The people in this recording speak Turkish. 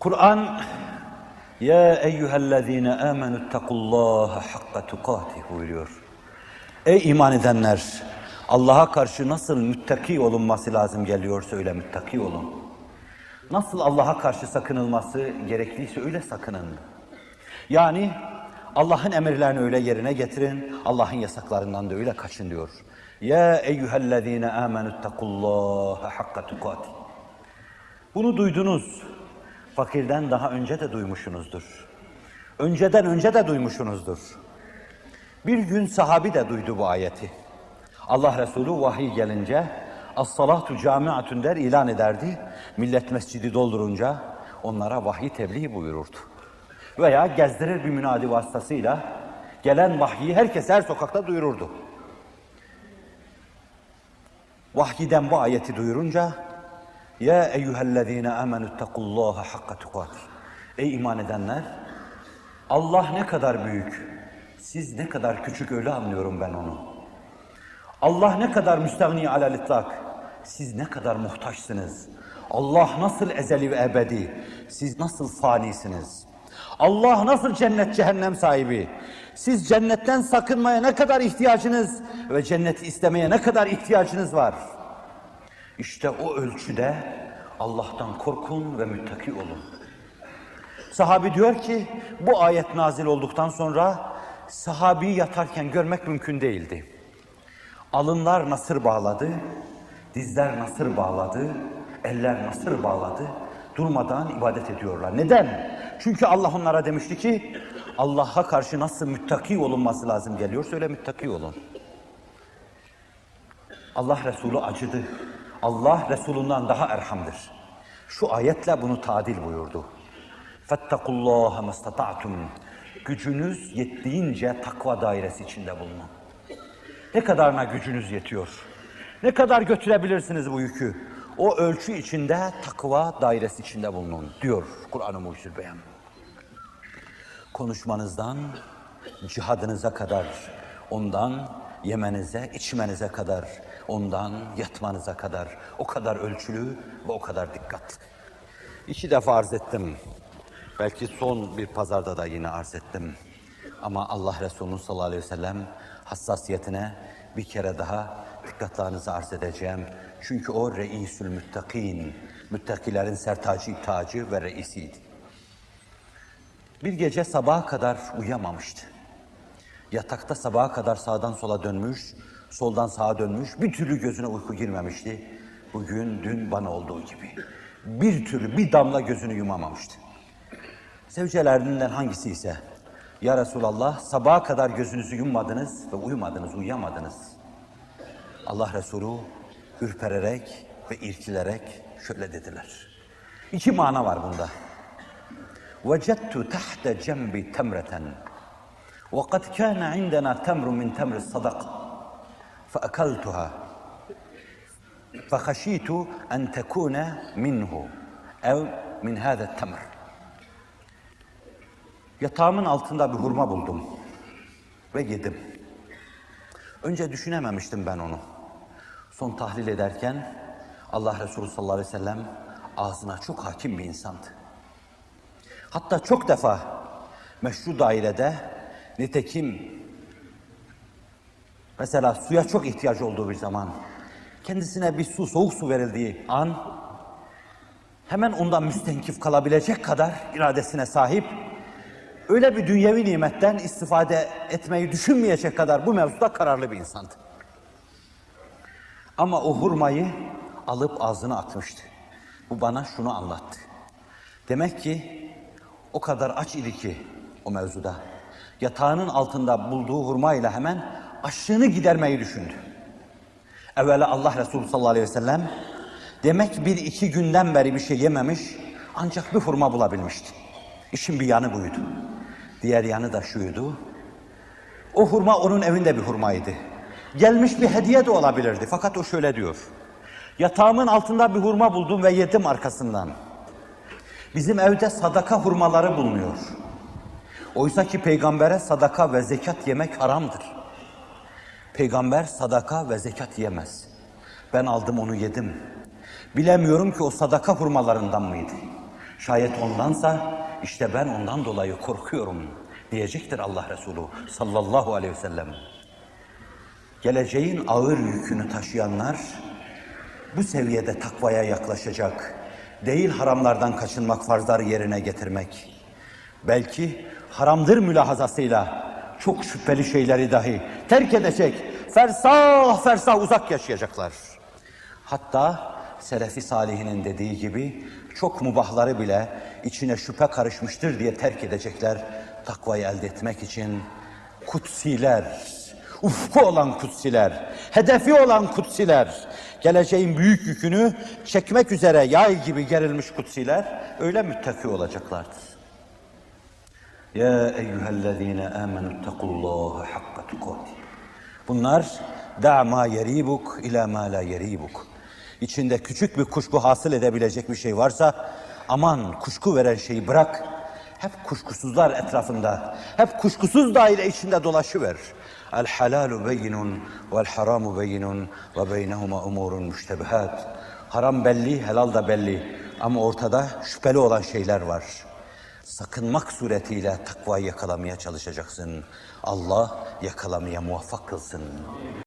Kur'an Ya eyyühellezine amenüttekullaha hakka tukatih buyuruyor. Ey iman edenler! Allah'a karşı nasıl müttaki olunması lazım geliyorsa öyle müttaki olun. Nasıl Allah'a karşı sakınılması gerekliyse öyle sakının. Yani Allah'ın emirlerini öyle yerine getirin, Allah'ın yasaklarından da öyle kaçın diyor. Ya eyyühellezine amenüttekullaha hakka tukatih. Bunu duydunuz. Fakirden daha önce de duymuşsunuzdur. Önceden önce de duymuşsunuzdur. Bir gün sahabi de duydu bu ayeti. Allah Resulü vahiy gelince as-salatu camiatun der ilan ederdi. Millet mescidi doldurunca onlara vahiy tebliğ buyururdu. Veya gezdirir bir münadi vasıtasıyla gelen vahyi herkes her sokakta duyururdu. Vahyiden bu ayeti duyurunca ya eyyühellezine amenüttekullaha hakka tukatih. Ey iman edenler, Allah ne kadar büyük, siz ne kadar küçük öyle anlıyorum ben onu. Allah ne kadar müstahni alel itlak, siz ne kadar muhtaçsınız. Allah nasıl ezeli ve ebedi, siz nasıl fanisiniz. Allah nasıl cennet cehennem sahibi, siz cennetten sakınmaya ne kadar ihtiyacınız ve cenneti istemeye ne kadar ihtiyacınız var. İşte o ölçüde Allah'tan korkun ve müttaki olun. Sahabi diyor ki bu ayet nazil olduktan sonra sahabi yatarken görmek mümkün değildi. Alınlar nasır bağladı, dizler nasır bağladı, eller nasır bağladı. Durmadan ibadet ediyorlar. Neden? Çünkü Allah onlara demişti ki Allah'a karşı nasıl müttaki olunması lazım geliyor. Öyle müttaki olun. Allah Resulü acıdı. Allah Resulünden daha erhamdır. Şu ayetle bunu tadil buyurdu. فَاتَّقُوا اللّٰهَ مَسْتَطَعْتُمْ Gücünüz yettiğince takva dairesi içinde bulunun. Ne kadarına gücünüz yetiyor? Ne kadar götürebilirsiniz bu yükü? O ölçü içinde takva dairesi içinde bulunun diyor Kur'an-ı Mucizül Beyan. Konuşmanızdan cihadınıza kadar, ondan yemenize, içmenize kadar, ondan yatmanıza kadar o kadar ölçülü ve o kadar dikkatli. İki defa arz ettim. Belki son bir pazarda da yine arz ettim. Ama Allah Resulü sallallahu aleyhi ve sellem hassasiyetine bir kere daha dikkatlerinizi arz edeceğim. Çünkü o reisül müttakin, müttakilerin sertacı, tacı ve reisiydi. Bir gece sabaha kadar uyuyamamıştı. Yatakta sabaha kadar sağdan sola dönmüş, soldan sağa dönmüş, bir türlü gözüne uyku girmemişti. Bugün, dün bana olduğu gibi. Bir türlü, bir damla gözünü yumamamıştı. Sevcelerinden hangisi ise, Ya Resulallah sabaha kadar gözünüzü yummadınız ve uyumadınız, uyuyamadınız. Allah Resulü ürpererek ve irkilerek şöyle dediler. İki mana var bunda. وَجَدْتُ تَحْتَ جَنْبِ تَمْرَةً وقد كان عندنا تمر من تمر الصدقة فأكلتها فخشيت أن تكون منه أو من هذا التمر Yatağımın altında bir hurma buldum ve yedim. Önce düşünememiştim ben onu. Son tahlil ederken Allah Resulü sallallahu aleyhi ve sellem ağzına çok hakim bir insandı. Hatta çok defa meşru dairede Nitekim mesela suya çok ihtiyaç olduğu bir zaman kendisine bir su, soğuk su verildiği an hemen ondan müstenkif kalabilecek kadar iradesine sahip öyle bir dünyevi nimetten istifade etmeyi düşünmeyecek kadar bu mevzuda kararlı bir insandı. Ama o hurmayı alıp ağzına atmıştı. Bu bana şunu anlattı. Demek ki o kadar aç idi ki o mevzuda yatağının altında bulduğu hurmayla hemen açlığını gidermeyi düşündü. Evvela Allah Resulü sallallahu aleyhi ve sellem demek bir iki günden beri bir şey yememiş ancak bir hurma bulabilmişti. İşin bir yanı buydu. Diğer yanı da şuydu. O hurma onun evinde bir hurmaydı. Gelmiş bir hediye de olabilirdi. Fakat o şöyle diyor. Yatağımın altında bir hurma buldum ve yedim arkasından. Bizim evde sadaka hurmaları bulunuyor. Oysa ki peygambere sadaka ve zekat yemek haramdır. Peygamber sadaka ve zekat yemez. Ben aldım onu yedim. Bilemiyorum ki o sadaka hurmalarından mıydı? Şayet ondansa işte ben ondan dolayı korkuyorum diyecektir Allah Resulü sallallahu aleyhi ve sellem. Geleceğin ağır yükünü taşıyanlar bu seviyede takvaya yaklaşacak. Değil haramlardan kaçınmak, farzları yerine getirmek. Belki haramdır mülahazasıyla çok şüpheli şeyleri dahi terk edecek. Fersah fersah uzak yaşayacaklar. Hatta Selefi Salihinin dediği gibi çok mubahları bile içine şüphe karışmıştır diye terk edecekler. Takvayı elde etmek için kutsiler, ufku olan kutsiler, hedefi olan kutsiler, geleceğin büyük yükünü çekmek üzere yay gibi gerilmiş kutsiler öyle müttaki olacaklardır. Ya eyyühellezine amenu tequllaha hakka tukati. Bunlar da ma yeribuk ila ma la yeribuk. İçinde küçük bir kuşku hasıl edebilecek bir şey varsa aman kuşku veren şeyi bırak. Hep kuşkusuzlar etrafında, hep kuşkusuz daire içinde dolaşıver. El halalu beyinun vel haramu beyinun ve beynehuma umurun müştebihat. Haram belli, helal da belli ama ortada şüpheli olan şeyler var. Sakınmak suretiyle takvayı yakalamaya çalışacaksın. Allah yakalamaya muvaffak kılsın.